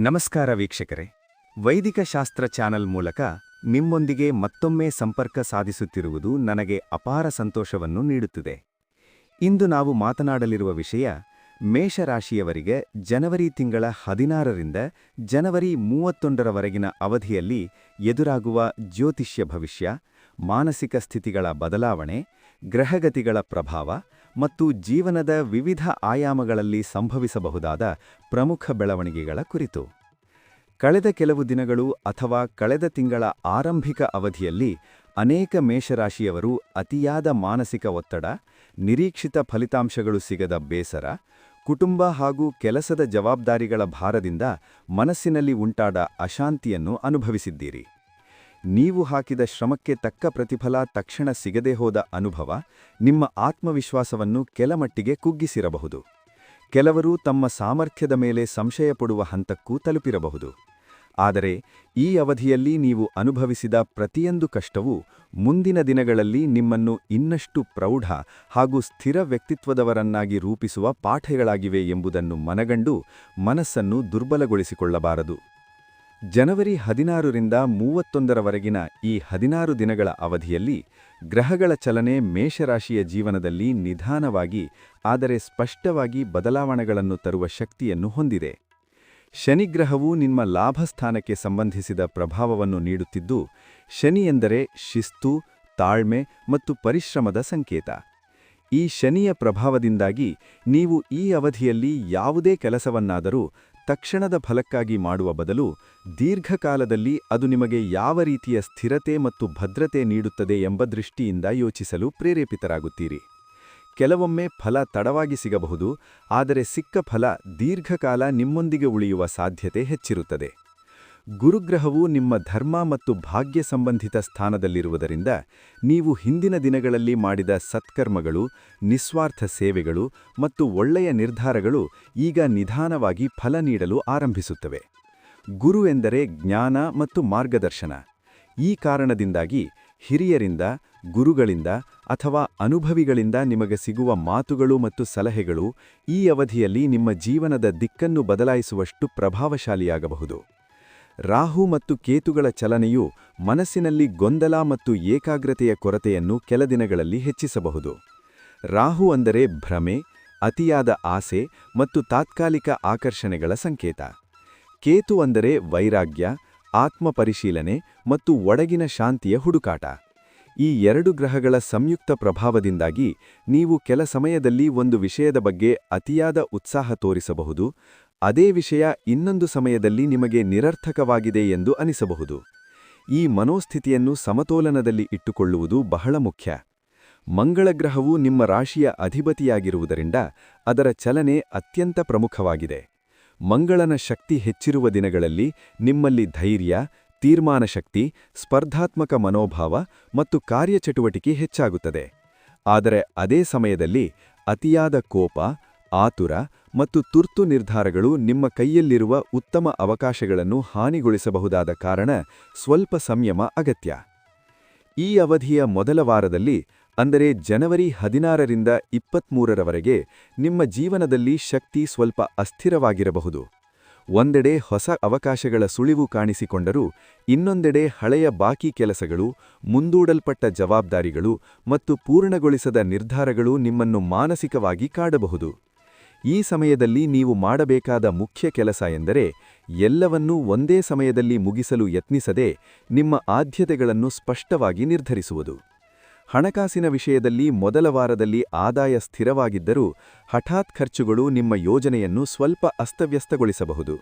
ನಮಸ್ಕಾರ ವೀಕ್ಷಕರೇ. ವೈದಿಕ ಶಾಸ್ತ್ರ ಚಾನಲ್ ಮೂಲಕ ನಿಮ್ಮೊಂದಿಗೆ ಮತ್ತೊಮ್ಮೆ ಸಂಪರ್ಕ ಸಾಧಿಸುತ್ತಿರುವುದು ನನಗೆ ಅಪಾರ ಸಂತೋಷವನ್ನು ನೀಡುತ್ತಿದೆ. ಇಂದು ನಾವು ಮಾತನಾಡಲಿರುವ ವಿಷಯ ಮೇಷರಾಶಿಯವರಿಗೆ ಜನವರಿ ತಿಂಗಳ ಹದಿನಾರರಿಂದ ಜನವರಿ ಮೂವತ್ತೊಂದರವರೆಗಿನ ಅವಧಿಯಲ್ಲಿ ಎದುರಾಗುವ ಜ್ಯೋತಿಷ್ಯ ಭವಿಷ್ಯ, ಮಾನಸಿಕ ಸ್ಥಿತಿಗಳ ಬದಲಾವಣೆ, ಗ್ರಹಗತಿಗಳ ಪ್ರಭಾವ ಮತ್ತು ಜೀವನದ ವಿವಿಧ ಆಯಾಮಗಳಲ್ಲಿ ಸಂಭವಿಸಬಹುದಾದ ಪ್ರಮುಖ ಬೆಳವಣಿಗೆಗಳ ಕುರಿತು. ಕಳೆದ ಕೆಲವು ದಿನಗಳು ಅಥವಾ ಕಳೆದ ತಿಂಗಳ ಆರಂಭಿಕ ಅವಧಿಯಲ್ಲಿ ಅನೇಕ ಮೇಷರಾಶಿಯವರು ಅತಿಯಾದ ಮಾನಸಿಕ ಒತ್ತಡ, ನಿರೀಕ್ಷಿತ ಫಲಿತಾಂಶಗಳು ಸಿಗದ ಬೇಸರ, ಕುಟುಂಬ ಹಾಗೂ ಕೆಲಸದ ಜವಾಬ್ದಾರಿಗಳ ಭಾರದಿಂದ ಮನಸ್ಸಿನಲ್ಲಿ ಉಂಟಾದ ಅಶಾಂತಿಯನ್ನು ಅನುಭವಿಸಿದ್ದೀರಿ. ನೀವು ಹಾಕಿದ ಶ್ರಮಕ್ಕೆ ತಕ್ಕ ಪ್ರತಿಫಲ ತಕ್ಷಣ ಸಿಗದೇ ಹೋದ ಅನುಭವ ನಿಮ್ಮ ಆತ್ಮವಿಶ್ವಾಸವನ್ನು ಕೆಲಮಟ್ಟಿಗೆ ಕುಗ್ಗಿಸಿರಬಹುದು. ಕೆಲವರು ತಮ್ಮ ಸಾಮರ್ಥ್ಯದ ಮೇಲೆ ಸಂಶಯಪಡುವ ಹಂತಕ್ಕೂ ತಲುಪಿರಬಹುದು. ಆದರೆ ಈ ಅವಧಿಯಲ್ಲಿ ನೀವು ಅನುಭವಿಸಿದ ಪ್ರತಿಯೊಂದು ಕಷ್ಟವೂ ಮುಂದಿನ ದಿನಗಳಲ್ಲಿ ನಿಮ್ಮನ್ನು ಇನ್ನಷ್ಟು ಪ್ರೌಢ ಹಾಗೂ ಸ್ಥಿರ ವ್ಯಕ್ತಿತ್ವದವರನ್ನಾಗಿ ರೂಪಿಸುವ ಪಾಠಗಳಾಗಿವೆ ಎಂಬುದನ್ನು ಮನಗಂಡು ಮನಸ್ಸನ್ನು ದುರ್ಬಲಗೊಳಿಸಿಕೊಳ್ಳಬಾರದು. ಜನವರಿ ಹದಿನಾರರಿಂದ ಮೂವತ್ತೊಂದರವರೆಗಿನ ಈ ಹದಿನಾರು ದಿನಗಳ ಅವಧಿಯಲ್ಲಿ ಗ್ರಹಗಳ ಚಲನೆ ಮೇಷರಾಶಿಯ ಜೀವನದಲ್ಲಿ ನಿಧಾನವಾಗಿ, ಆದರೆ ಸ್ಪಷ್ಟವಾಗಿ ಬದಲಾವಣೆಗಳನ್ನು ತರುವ ಶಕ್ತಿಯನ್ನು ಹೊಂದಿದೆ. ಶನಿಗ್ರಹವು ನಿಮ್ಮ ಲಾಭಸ್ಥಾನಕ್ಕೆ ಸಂಬಂಧಿಸಿದ ಪ್ರಭಾವವನ್ನು ನೀಡುತ್ತಿದ್ದು, ಶನಿ ಎಂದರೆ ಶಿಸ್ತು, ತಾಳ್ಮೆ ಮತ್ತು ಪರಿಶ್ರಮದ ಸಂಕೇತ. ಈ ಶನಿಯ ಪ್ರಭಾವದಿಂದಾಗಿ ನೀವು ಈ ಅವಧಿಯಲ್ಲಿ ಯಾವುದೇ ಕೆಲಸವನ್ನಾದರೂ ತಕ್ಷಣದ ಫಲಕ್ಕಾಗಿ ಮಾಡುವ ಬದಲು ದೀರ್ಘಕಾಲದಲ್ಲಿ ಅದು ನಿಮಗೆ ಯಾವ ರೀತಿಯ ಸ್ಥಿರತೆ ಮತ್ತು ಭದ್ರತೆ ನೀಡುತ್ತದೆ ಎಂಬ ದೃಷ್ಟಿಯಿಂದ ಯೋಚಿಸಲು ಪ್ರೇರೇಪಿತರಾಗುತ್ತೀರಿ. ಕೆಲವೊಮ್ಮೆ ಫಲ ತಡವಾಗಿ ಸಿಗಬಹುದು, ಆದರೆ ಸಿಕ್ಕ ಫಲ ದೀರ್ಘಕಾಲ ನಿಮ್ಮೊಂದಿಗೆ ಉಳಿಯುವ ಸಾಧ್ಯತೆ ಹೆಚ್ಚಿರುತ್ತದೆ. ಗುರುಗ್ರಹವು ನಿಮ್ಮ ಧರ್ಮ ಮತ್ತು ಭಾಗ್ಯ ಸಂಬಂಧಿತ ಸ್ಥಾನದಲ್ಲಿರುವುದರಿಂದ ನೀವು ಹಿಂದಿನ ದಿನಗಳಲ್ಲಿ ಮಾಡಿದ ಸತ್ಕರ್ಮಗಳು, ನಿಸ್ವಾರ್ಥ ಸೇವೆಗಳು ಮತ್ತು ಒಳ್ಳೆಯ ನಿರ್ಧಾರಗಳು ಈಗ ನಿಧಾನವಾಗಿ ಫಲ ನೀಡಲು ಆರಂಭಿಸುತ್ತವೆ. ಗುರು ಎಂದರೆ ಜ್ಞಾನ ಮತ್ತು ಮಾರ್ಗದರ್ಶನ. ಈ ಕಾರಣದಿಂದಾಗಿ ಹಿರಿಯರಿಂದ, ಗುರುಗಳಿಂದ ಅಥವಾ ಅನುಭವಿಗಳಿಂದ ನಿಮಗೆ ಸಿಗುವ ಮಾತುಗಳು ಮತ್ತು ಸಲಹೆಗಳು ಈ ಅವಧಿಯಲ್ಲಿ ನಿಮ್ಮ ಜೀವನದ ದಿಕ್ಕನ್ನು ಬದಲಾಯಿಸುವಷ್ಟು ಪ್ರಭಾವಶಾಲಿಯಾಗಬಹುದು. ರಾಹು ಮತ್ತು ಕೇತುಗಳ ಚಲನೆಯು ಮನಸ್ಸಿನಲ್ಲಿ ಗೊಂದಲ ಮತ್ತು ಏಕಾಗ್ರತೆಯ ಕೊರತೆಯನ್ನು ಕೆಲ ದಿನಗಳಲ್ಲಿ ಹೆಚ್ಚಿಸಬಹುದು. ರಾಹು ಅಂದರೆ ಭ್ರಮೆ, ಅತಿಯಾದ ಆಸೆ ಮತ್ತು ತಾತ್ಕಾಲಿಕ ಆಕರ್ಷಣೆಗಳ ಸಂಕೇತ. ಕೇತು ಅಂದರೆ ವೈರಾಗ್ಯ, ಆತ್ಮಪರಿಶೀಲನೆ ಮತ್ತು ಒಡಗಿನ ಶಾಂತಿಯ ಹುಡುಕಾಟ. ಈ ಎರಡು ಗ್ರಹಗಳ ಸಂಯುಕ್ತ ಪ್ರಭಾವದಿಂದಾಗಿ ನೀವು ಕೆಲ ಸಮಯದಲ್ಲಿ ಒಂದು ವಿಷಯದ ಬಗ್ಗೆ ಅತಿಯಾದ ಉತ್ಸಾಹ ತೋರಿಸಬಹುದು ಅದೇ ವಿಷಯ ಇನ್ನೊಂದು ಸಮಯದಲ್ಲಿ ನಿಮಗೆ ನಿರರ್ಥಕವಾಗಿದೆ ಎಂದು ಅನಿಸಬಹುದು. ಈ ಮನೋಸ್ಥಿತಿಯನ್ನು ಸಮತೋಲನದಲ್ಲಿ ಇಟ್ಟುಕೊಳ್ಳುವುದು ಬಹಳ ಮುಖ್ಯ. ಮಂಗಳಗ್ರಹವು ನಿಮ್ಮ ರಾಶಿಯ ಅಧಿಪತಿಯಾಗಿರುವುದರಿಂದ ಅದರ ಚಲನೆ ಅತ್ಯಂತ ಪ್ರಮುಖವಾಗಿದೆ. ಮಂಗಳನ ಶಕ್ತಿ ಹೆಚ್ಚಿರುವ ದಿನಗಳಲ್ಲಿ ನಿಮ್ಮಲ್ಲಿ ಧೈರ್ಯ, ತೀರ್ಮಾನ ಶಕ್ತಿ, ಸ್ಪರ್ಧಾತ್ಮಕ ಮನೋಭಾವ ಮತ್ತು ಕಾರ್ಯಚಟುವಟಿಕೆ ಹೆಚ್ಚಾಗುತ್ತದೆ. ಆದರೆ ಅದೇ ಸಮಯದಲ್ಲಿ ಅತಿಯಾದ ಕೋಪ, ಆತುರ ಮತ್ತು ತುರ್ತು ನಿರ್ಧಾರಗಳು ನಿಮ್ಮ ಕೈಯಲ್ಲಿರುವ ಉತ್ತಮ ಅವಕಾಶಗಳನ್ನು ಹಾನಿಗೊಳಿಸಬಹುದಾದ ಕಾರಣ ಸ್ವಲ್ಪ ಸಂಯಮ ಅಗತ್ಯ. ಈ ಅವಧಿಯ ಮೊದಲ ವಾರದಲ್ಲಿ, ಅಂದರೆ ಜನವರಿ ಹದಿನಾರರಿಂದ ಇಪ್ಪತ್ಮೂರರವರೆಗೆ, ನಿಮ್ಮ ಜೀವನದಲ್ಲಿ ಶಕ್ತಿ ಸ್ವಲ್ಪ ಅಸ್ಥಿರವಾಗಿರಬಹುದು. ಒಂದೆಡೆ ಹೊಸ ಅವಕಾಶಗಳ ಸುಳಿವು ಕಾಣಿಸಿಕೊಂಡರೂ, ಇನ್ನೊಂದೆಡೆ ಹಳೆಯ ಬಾಕಿ ಕೆಲಸಗಳು, ಮುಂದೂಡಲ್ಪಟ್ಟ ಜವಾಬ್ದಾರಿಗಳು ಮತ್ತು ಪೂರ್ಣಗೊಳಿಸದ ನಿರ್ಧಾರಗಳು ನಿಮ್ಮನ್ನು ಮಾನಸಿಕವಾಗಿ ಕಾಡಬಹುದು. ಈ ಸಮಯದಲ್ಲಿ ನೀವು ಮಾಡಬೇಕಾದ ಮುಖ್ಯ ಕೆಲಸ ಎಂದರೆ ಎಲ್ಲವನ್ನೂ ಒಂದೇ ಸಮಯದಲ್ಲಿ ಮುಗಿಸಲು ಯತ್ನಿಸದೆ ನಿಮ್ಮ ಆದ್ಯತೆಗಳನ್ನು ಸ್ಪಷ್ಟವಾಗಿ ನಿರ್ಧರಿಸುವುದು. ಹಣಕಾಸಿನ ವಿಷಯದಲ್ಲಿ ಮೊದಲ ವಾರದಲ್ಲಿ ಆದಾಯ ಸ್ಥಿರವಾಗಿದ್ದರೂ ಹಠಾತ್ ಖರ್ಚುಗಳು ನಿಮ್ಮ ಯೋಜನೆಯನ್ನು ಸ್ವಲ್ಪ ಅಸ್ತವ್ಯಸ್ತಗೊಳಿಸಬಹುದು.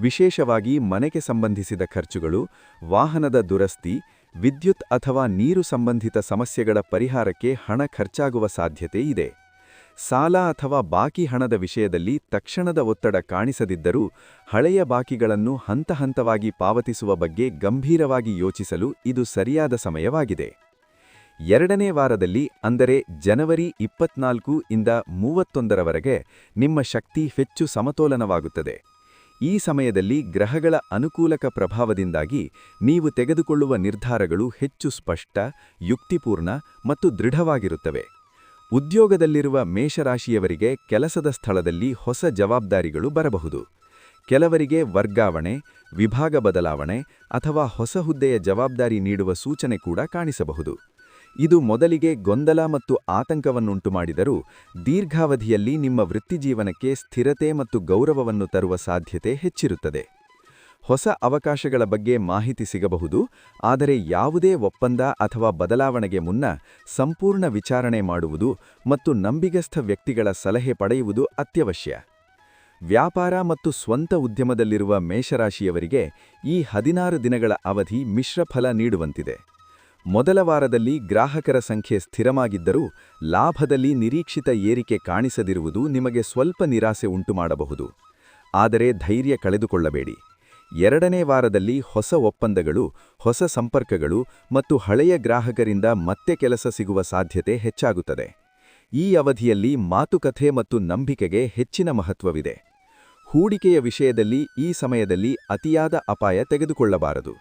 ವಿಶೇಷವಾಗಿ ಮನೆಗೆ ಸಂಬಂಧಿಸಿದ ಖರ್ಚುಗಳು, ವಾಹನದ ದುರಸ್ತಿ, ವಿದ್ಯುತ್ ಅಥವಾ ನೀರು ಸಂಬಂಧಿತ ಸಮಸ್ಯೆಗಳ ಪರಿಹಾರಕ್ಕೆ ಹಣ ಖರ್ಚಾಗುವ ಸಾಧ್ಯತೆ ಇದೆ. ಸಾಲ ಅಥವಾ ಬಾಕಿ ಹಣದ ವಿಷಯದಲ್ಲಿ ತಕ್ಷಣದ ಒತ್ತಡ ಕಾಣಿಸದಿದ್ದರೂ ಹಳೆಯ ಬಾಕಿಗಳನ್ನು ಹಂತ ಹಂತವಾಗಿ ಪಾವತಿಸುವ ಬಗ್ಗೆ ಗಂಭೀರವಾಗಿ ಯೋಚಿಸಲು ಇದು ಸರಿಯಾದ ಸಮಯವಾಗಿದೆ. ಎರಡನೇ ವಾರದಲ್ಲಿ, ಅಂದರೆ ಜನವರಿ ಇಪ್ಪತ್ನಾಲ್ಕು ಇಂದ ಮೂವತ್ತೊಂದರವರೆಗೆ, ನಿಮ್ಮ ಶಕ್ತಿ ಹೆಚ್ಚು ಸಮತೋಲನವಾಗುತ್ತದೆ. ಈ ಸಮಯದಲ್ಲಿ ಗ್ರಹಗಳ ಅನುಕೂಲಕ ಪ್ರಭಾವದಿಂದಾಗಿ ನೀವು ತೆಗೆದುಕೊಳ್ಳುವ ನಿರ್ಧಾರಗಳು ಹೆಚ್ಚು ಸ್ಪಷ್ಟ, ಯುಕ್ತಿಪೂರ್ಣ ಮತ್ತು ದೃಢವಾಗಿರುತ್ತವೆ. ಉದ್ಯೋಗದಲ್ಲಿರುವ ಮೇಷರಾಶಿಯವರಿಗೆ ಕೆಲಸದ ಸ್ಥಳದಲ್ಲಿ ಹೊಸ ಜವಾಬ್ದಾರಿಗಳು ಬರಬಹುದು. ಕೆಲವರಿಗೆ ವರ್ಗಾವಣೆ, ವಿಭಾಗ ಬದಲಾವಣೆ ಅಥವಾ ಹೊಸ ಹುದ್ದೆಯ ಜವಾಬ್ದಾರಿ ನೀಡುವ ಸೂಚನೆ ಕೂಡ ಕಾಣಿಸಬಹುದು. ಇದು ಮೊದಲಿಗೆ ಗೊಂದಲ ಮತ್ತು ಆತಂಕವನ್ನುಂಟು ಮಾಡಿದರೂ ದೀರ್ಘಾವಧಿಯಲ್ಲಿ ನಿಮ್ಮ ವೃತ್ತಿಜೀವನಕ್ಕೆ ಸ್ಥಿರತೆ ಮತ್ತು ಗೌರವವನ್ನು ತರುವ ಸಾಧ್ಯತೆ ಹೆಚ್ಚಿರುತ್ತದೆ. ಹೊಸ ಅವಕಾಶಗಳ ಬಗ್ಗೆ ಮಾಹಿತಿ ಸಿಗಬಹುದು, ಆದರೆ ಯಾವುದೇ ಒಪ್ಪಂದ ಅಥವಾ ಬದಲಾವಣೆಗೆ ಮುನ್ನ ಸಂಪೂರ್ಣ ವಿಚಾರಣೆ ಮಾಡುವುದು ಮತ್ತು ನಂಬಿಗಸ್ಥ ವ್ಯಕ್ತಿಗಳ ಸಲಹೆ ಪಡೆಯುವುದು ಅತ್ಯವಶ್ಯ. ವ್ಯಾಪಾರ ಮತ್ತು ಸ್ವಂತ ಉದ್ಯಮದಲ್ಲಿರುವ ಮೇಷರಾಶಿಯವರಿಗೆ ಈ ಹದಿನಾರು ದಿನಗಳ ಅವಧಿ ಮಿಶ್ರಫಲ ನೀಡುವಂತಿದೆ. ಮೊದಲ ವಾರದಲ್ಲಿ ಗ್ರಾಹಕರ ಸಂಖ್ಯೆ ಸ್ಥಿರವಾಗಿದ್ದರೂ ಲಾಭದಲ್ಲಿ ನಿರೀಕ್ಷಿತ ಏರಿಕೆ ಕಾಣಿಸದಿರುವುದು ನಿಮಗೆ ಸ್ವಲ್ಪ ನಿರಾಸೆ ಉಂಟುಮಾಡಬಹುದು. ಆದರೆ ಧೈರ್ಯ ಕಳೆದುಕೊಳ್ಳಬೇಡಿ. ಎರಡನೇ ವಾರದಲ್ಲಿ ಹೊಸ ಒಪ್ಪಂದಗಳು, ಹೊಸ ಸಂಪರ್ಕಗಳು ಮತ್ತು ಹಳೆಯ ಗ್ರಾಹಕರಿಂದ ಮತ್ತೆ ಕೆಲಸ ಸಿಗುವ ಸಾಧ್ಯತೆ ಹೆಚ್ಚಾಗುತ್ತದೆ. ಈ ಅವಧಿಯಲ್ಲಿ ಮಾತುಕತೆ ಮತ್ತು ನಂಬಿಕೆಗೆ ಹೆಚ್ಚಿನ ಮಹತ್ವವಿದೆ. ಹೂಡಿಕೆಯ ವಿಷಯದಲ್ಲಿ ಈ ಸಮಯದಲ್ಲಿ ಅತಿಯಾದ ಅಪಾಯ ತೆಗೆದುಕೊಳ್ಳಬಾರದು.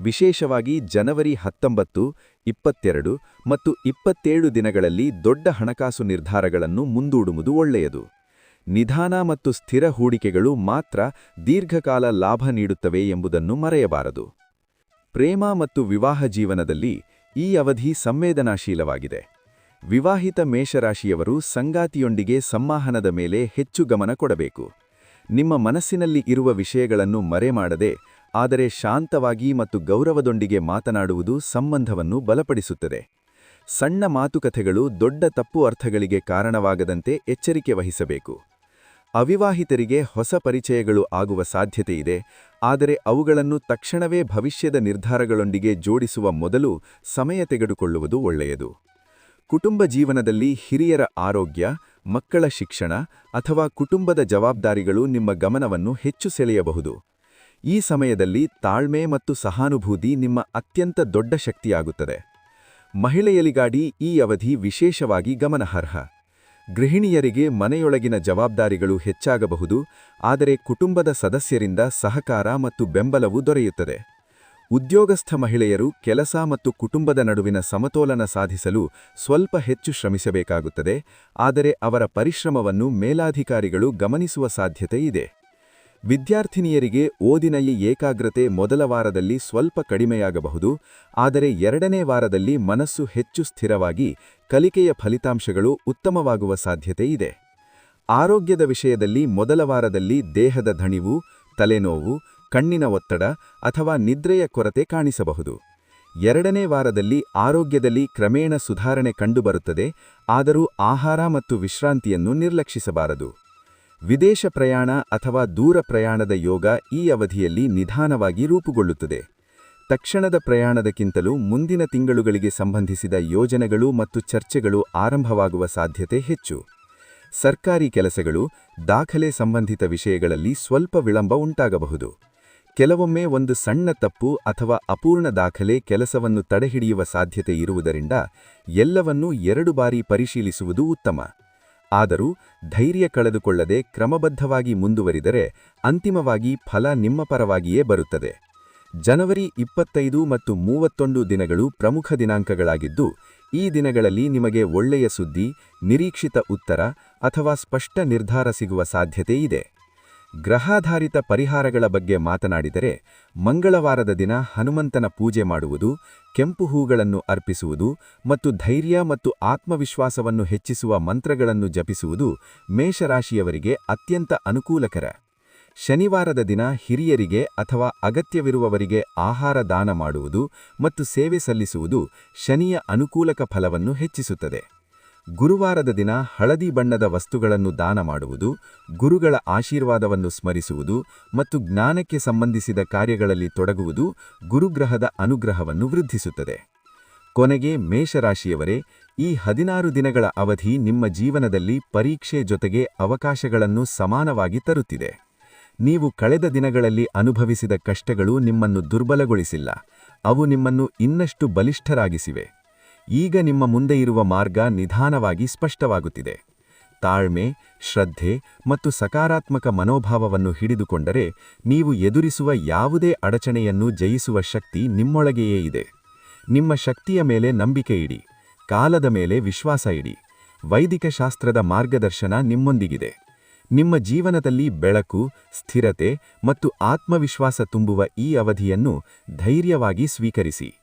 ವಿಶೇಷವಾಗಿ ಜನವರಿ ಹತ್ತೊಂಬತ್ತು, ಇಪ್ಪತ್ತೆರಡು ಮತ್ತು ಇಪ್ಪತ್ತೇಳು ದಿನಗಳಲ್ಲಿ ದೊಡ್ಡ ಹಣಕಾಸು ನಿರ್ಧಾರಗಳನ್ನು ಮುಂದೂಡುವುದು ಒಳ್ಳೆಯದು. ನಿಧಾನ ಮತ್ತು ಸ್ಥಿರ ಹೂಡಿಕೆಗಳು ಮಾತ್ರ ದೀರ್ಘಕಾಲ ಲಾಭ ನೀಡುತ್ತವೆ ಎಂಬುದನ್ನು ಮರೆಯಬಾರದು. ಪ್ರೇಮ ಮತ್ತು ವಿವಾಹ ಜೀವನದಲ್ಲಿ ಈ ಅವಧಿ ಸಂವೇದನಾಶೀಲವಾಗಿದೆ. ವಿವಾಹಿತ ಮೇಷರಾಶಿಯವರು ಸಂಗಾತಿಯೊಂದಿಗೆ ಸಂವಾಹನದ ಮೇಲೆ ಹೆಚ್ಚು ಗಮನ ಕೊಡಬೇಕು. ನಿಮ್ಮ ಮನಸ್ಸಿನಲ್ಲಿ ಇರುವ ವಿಷಯಗಳನ್ನು ಮರೆಮಾಡದೆ, ಆದರೆ ಶಾಂತವಾಗಿ ಮತ್ತು ಗೌರವದೊಂದಿಗೆ ಮಾತನಾಡುವುದು ಸಂಬಂಧವನ್ನು ಬಲಪಡಿಸುತ್ತದೆ. ಸಣ್ಣ ಮಾತುಕತೆಗಳು ದೊಡ್ಡ ತಪ್ಪು ಅರ್ಥಗಳಿಗೆ ಕಾರಣವಾಗದಂತೆ ಎಚ್ಚರಿಕೆ ವಹಿಸಬೇಕು. ಅವಿವಾಹಿತರಿಗೆ ಹೊಸ ಪರಿಚಯಗಳು ಆಗುವ ಸಾಧ್ಯತೆಯಿದೆ, ಆದರೆ ಅವುಗಳನ್ನು ತಕ್ಷಣವೇ ಭವಿಷ್ಯದ ನಿರ್ಧಾರಗಳೊಂದಿಗೆ ಜೋಡಿಸುವ ಮೊದಲು ಸಮಯ ತೆಗೆದುಕೊಳ್ಳುವುದು ಒಳ್ಳೆಯದು. ಕುಟುಂಬ ಜೀವನದಲ್ಲಿ ಹಿರಿಯರ ಆರೋಗ್ಯ, ಮಕ್ಕಳ ಶಿಕ್ಷಣ ಅಥವಾ ಕುಟುಂಬದ ಜವಾಬ್ದಾರಿಗಳು ನಿಮ್ಮ ಗಮನವನ್ನು ಹೆಚ್ಚು ಸೆಳೆಯಬಹುದು. ಈ ಸಮಯದಲ್ಲಿ ತಾಳ್ಮೆ ಮತ್ತು ಸಹಾನುಭೂತಿ ನಿಮ್ಮ ಅತ್ಯಂತ ದೊಡ್ಡ ಶಕ್ತಿಯಾಗುತ್ತದೆ. ಮಹಿಳೆಯಲಿಗಾಡಿ ಈ ಅವಧಿ ವಿಶೇಷವಾಗಿ ಗಮನಾರ್ಹ. ಗೃಹಿಣಿಯರಿಗೆ ಮನೆಯೊಳಗಿನ ಜವಾಬ್ದಾರಿಗಳು ಹೆಚ್ಚಾಗಬಹುದು, ಆದರೆ ಕುಟುಂಬದ ಸದಸ್ಯರಿಂದ ಸಹಕಾರ ಮತ್ತು ಬೆಂಬಲವು ದೊರೆಯುತ್ತದೆ. ಉದ್ಯೋಗಸ್ಥ ಮಹಿಳೆಯರು ಕೆಲಸ ಮತ್ತು ಕುಟುಂಬದ ನಡುವಿನ ಸಮತೋಲನ ಸಾಧಿಸಲು ಸ್ವಲ್ಪ ಹೆಚ್ಚು ಶ್ರಮಿಸಬೇಕಾಗುತ್ತದೆ, ಆದರೆ ಅವರ ಪರಿಶ್ರಮವನ್ನು ಮೇಲಾಧಿಕಾರಿಗಳು ಗಮನಿಸುವ ಸಾಧ್ಯತೆ ಇದೆ. ವಿದ್ಯಾರ್ಥಿನಿಯರಿಗೆ ಓದಿನ ಈ ಏಕಾಗ್ರತೆ ಮೊದಲ ವಾರದಲ್ಲಿ ಸ್ವಲ್ಪ ಕಡಿಮೆಯಾಗಬಹುದು, ಆದರೆ ಎರಡನೇ ವಾರದಲ್ಲಿ ಮನಸ್ಸು ಹೆಚ್ಚು ಸ್ಥಿರವಾಗಿ ಕಲಿಕೆಯ ಫಲಿತಾಂಶಗಳು ಉತ್ತಮವಾಗುವ ಸಾಧ್ಯತೆ ಇದೆ. ಆರೋಗ್ಯದ ವಿಷಯದಲ್ಲಿ ಮೊದಲ ವಾರದಲ್ಲಿ ದೇಹದ ಧಣಿವು ತಲೆನೋವು, ಕಣ್ಣಿನ ಒತ್ತಡ ಅಥವಾ ನಿದ್ರೆಯ ಕೊರತೆ ಕಾಣಿಸಬಹುದು. ಎರಡನೇ ವಾರದಲ್ಲಿ ಆರೋಗ್ಯದಲ್ಲಿ ಕ್ರಮೇಣ ಸುಧಾರಣೆ ಕಂಡುಬರುತ್ತದೆ, ಆದರೂ ಆಹಾರ ಮತ್ತು ವಿಶ್ರಾಂತಿಯನ್ನು ನಿರ್ಲಕ್ಷಿಸಬಾರದು. ವಿದೇಶ ಪ್ರಯಾಣ ಅಥವಾ ದೂರ ಪ್ರಯಾಣದ ಯೋಗ ಈ ಅವಧಿಯಲ್ಲಿ ನಿಧಾನವಾಗಿ ರೂಪುಗೊಳ್ಳುತ್ತದೆ. ತಕ್ಷಣದ ಪ್ರಯಾಣದಕ್ಕಿಂತಲೂ ಮುಂದಿನ ತಿಂಗಳುಗಳಿಗೆ ಸಂಬಂಧಿಸಿದ ಯೋಜನೆಗಳು ಮತ್ತು ಚರ್ಚೆಗಳು ಆರಂಭವಾಗುವ ಸಾಧ್ಯತೆ ಹೆಚ್ಚು. ಸರ್ಕಾರಿ ಕೆಲಸಗಳು, ದಾಖಲೆ ಸಂಬಂಧಿತ ವಿಷಯಗಳಲ್ಲಿ ಸ್ವಲ್ಪ ವಿಳಂಬ ಉಂಟಾಗಬಹುದು. ಕೆಲವೊಮ್ಮೆ ಒಂದು ಸಣ್ಣ ತಪ್ಪು ಅಥವಾ ಅಪೂರ್ಣ ದಾಖಲೆ ಕೆಲಸವನ್ನು ತಡೆಹಿಡಿಯುವ ಸಾಧ್ಯತೆ ಇರುವುದರಿಂದ ಎಲ್ಲವನ್ನೂ ಎರಡು ಬಾರಿ ಪರಿಶೀಲಿಸುವುದು ಉತ್ತಮ. ಆದರೂ ಧೈರ್ಯ ಕಳೆದುಕೊಳ್ಳದೆ ಕ್ರಮಬದ್ಧವಾಗಿ ಮುಂದುವರಿದರೆ ಅಂತಿಮವಾಗಿ ಫಲ ನಿಮ್ಮ ಪರವಾಗಿಯೇ ಬರುತ್ತದೆ. ಜನವರಿ ಇಪ್ಪತ್ತೈದು ಮತ್ತು ಮೂವತ್ತೊಂದು ದಿನಗಳು ಪ್ರಮುಖ ದಿನಾಂಕಗಳಾಗಿದ್ದು, ಈ ದಿನಗಳಲ್ಲಿ ನಿಮಗೆ ಒಳ್ಳೆಯ ಸುದ್ದಿ, ನಿರೀಕ್ಷಿತ ಉತ್ತರ ಅಥವಾ ಸ್ಪಷ್ಟ ನಿರ್ಧಾರ ಸಿಗುವ ಸಾಧ್ಯತೆ ಇದೆ. ಗ್ರಹಾಧಾರಿತ ಪರಿಹಾರಗಳ ಬಗ್ಗೆ ಮಾತನಾಡಿದರೆ, ಮಂಗಳವಾರದ ದಿನ ಹನುಮಂತನ ಪೂಜೆ ಮಾಡುವುದು, ಕೆಂಪು ಹೂಗಳನ್ನು ಅರ್ಪಿಸುವುದು ಮತ್ತು ಧೈರ್ಯ ಮತ್ತು ಆತ್ಮವಿಶ್ವಾಸವನ್ನು ಹೆಚ್ಚಿಸುವ ಮಂತ್ರಗಳನ್ನು ಜಪಿಸುವುದು ಮೇಷರಾಶಿಯವರಿಗೆ ಅತ್ಯಂತ ಅನುಕೂಲಕರ. ಶನಿವಾರದ ದಿನ ಹಿರಿಯರಿಗೆ ಅಥವಾ ಅಗತ್ಯವಿರುವವರಿಗೆ ಆಹಾರ ದಾನ ಮಾಡುವುದು ಮತ್ತು ಸೇವೆ ಸಲ್ಲಿಸುವುದು ಶನಿಯ ಅನುಕೂಲಕ ಫಲವನ್ನು ಹೆಚ್ಚಿಸುತ್ತದೆ. ಗುರುವಾರದ ದಿನ ಹಳದಿ ಬಣ್ಣದ ವಸ್ತುಗಳನ್ನು ದಾನ ಮಾಡುವುದು, ಗುರುಗಳ ಆಶೀರ್ವಾದವನ್ನು ಸ್ಮರಿಸುವುದು ಮತ್ತು ಜ್ಞಾನಕ್ಕೆ ಸಂಬಂಧಿಸಿದ ಕಾರ್ಯಗಳಲ್ಲಿ ತೊಡಗುವುದು ಗುರುಗ್ರಹದ ಅನುಗ್ರಹವನ್ನು ವೃದ್ಧಿಸುತ್ತದೆ. ಕೊನೆಗೆ ಮೇಷರಾಶಿಯವರೇ, ಈ ಹದಿನಾರು ದಿನಗಳ ಅವಧಿ ನಿಮ್ಮ ಜೀವನದಲ್ಲಿ ಪರೀಕ್ಷೆ ಜೊತೆಗೆ ಅವಕಾಶಗಳನ್ನು ಸಮಾನವಾಗಿ ತರುತ್ತಿದೆ. ನೀವು ಕಳೆದ ದಿನಗಳಲ್ಲಿ ಅನುಭವಿಸಿದ ಕಷ್ಟಗಳು ನಿಮ್ಮನ್ನು ದುರ್ಬಲಗೊಳಿಸಿಲ್ಲ. ಅವು ನಿಮ್ಮನ್ನು ಇನ್ನಷ್ಟು ಬಲಿಷ್ಠರಾಗಿಸಿವೆ. ಈಗ ನಿಮ್ಮ ಮುಂದೆ ಇರುವ ಮಾರ್ಗ ನಿಧಾನವಾಗಿ ಸ್ಪಷ್ಟವಾಗುತ್ತಿದೆ. ತಾಳ್ಮೆ, ಶ್ರದ್ಧೆ ಮತ್ತು ಸಕಾರಾತ್ಮಕ ಮನೋಭಾವವನ್ನು ಹಿಡಿದುಕೊಂಡರೆ ನೀವು ಎದುರಿಸುವ ಯಾವುದೇ ಅಡಚಣೆಯನ್ನು ಜಯಿಸುವ ಶಕ್ತಿ ನಿಮ್ಮೊಳಗೆಯೇ ಇದೆ. ನಿಮ್ಮ ಶಕ್ತಿಯ ಮೇಲೆ ನಂಬಿಕೆ ಇಡಿ, ಕಾಲದ ಮೇಲೆ ವಿಶ್ವಾಸ ಇಡಿ, ವೈದಿಕ ಶಾಸ್ತ್ರದ ಮಾರ್ಗದರ್ಶನ ನಿಮ್ಮೊಂದಿಗಿದೆ. ನಿಮ್ಮ ಜೀವನದಲ್ಲಿ ಬೆಳಕು, ಸ್ಥಿರತೆ ಮತ್ತು ಆತ್ಮವಿಶ್ವಾಸ ತುಂಬುವ ಈ ಅವಧಿಯನ್ನು ಧೈರ್ಯವಾಗಿ ಸ್ವೀಕರಿಸಿ.